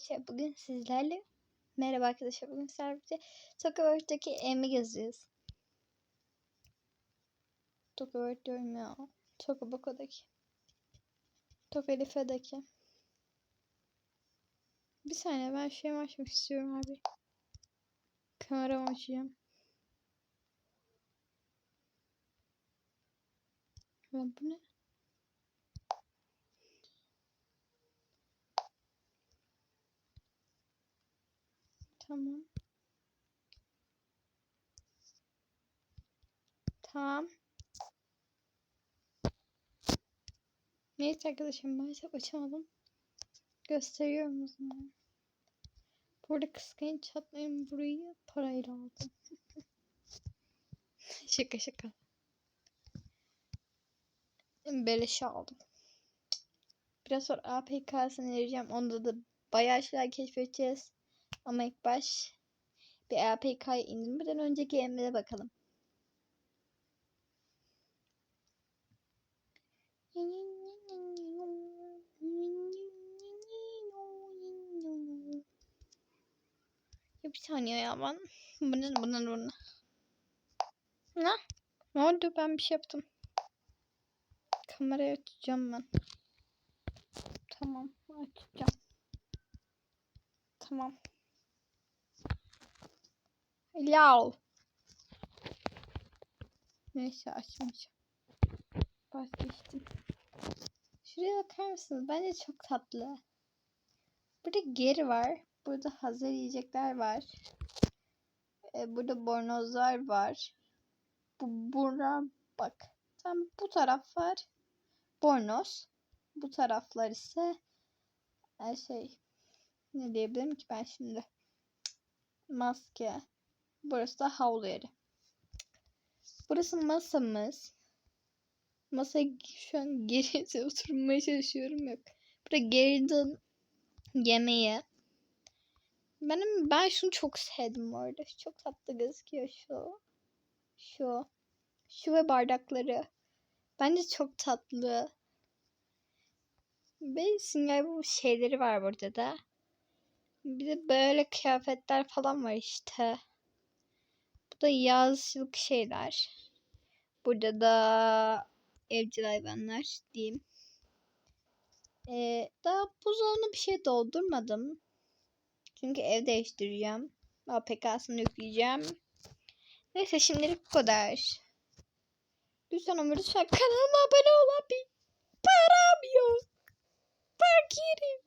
arkadaşlar bugün sizlerle merhaba arkadaşlar bugün sizlerle Tokaworld'daki Em'i yazıyoruz. Tokaworld diyorum ya. Tokaboko'daki. Tokalife'deki. Bir saniye ben şeyimi açmak istiyorum abi. Kameramı açacağım. Lan bu ne? Tamam. Tamam. Neyse arkadaşım maalesef açamadım. Gösteriyorum o zaman. Burada kıskanç çatlayın burayı parayla aldım. şaka şaka. Beleşe aldım. Biraz sonra APK'sını vereceğim. Onda da bayağı şeyler keşfedeceğiz. Ama ilk baş bir APK'yı indirmeden önceki emre bakalım. Ya bir saniye ya ben. Bu ne bu ne bu ne? Ne? Ne oldu ben bir şey yaptım. Kamerayı açacağım ben. Tamam açacağım. Tamam. Helal. Neyse açmayacağım. Vazgeçtim. Şuraya bakar mısınız? Bence çok tatlı. Burada geri var. Burada hazır yiyecekler var. Ee, burada bornozlar var. Bu burada bak. Tam bu taraf var. Bornoz. Bu taraflar ise her şey ne diyebilirim ki ben şimdi? Maske. Burası da havlu yeri. Burası masamız. Masaya şu an geriye oturmaya çalışıyorum yok. Burada geriden yemeği. Benim ben şunu çok sevdim orada. Çok tatlı gözüküyor şu. Şu. Şu ve bardakları. Bence çok tatlı. Ve sünger bu şeyleri var burada da. Bir de böyle kıyafetler falan var işte. Da yazlık şeyler. Burada da evcil hayvanlar diyeyim. Ee, daha buzdolabına bir şey doldurmadım. Çünkü ev değiştireceğim. APK'sını yükleyeceğim. Neyse şimdilik bu kadar. Lütfen ama lütfen kanalıma abone olan bir param yok. Fakirim.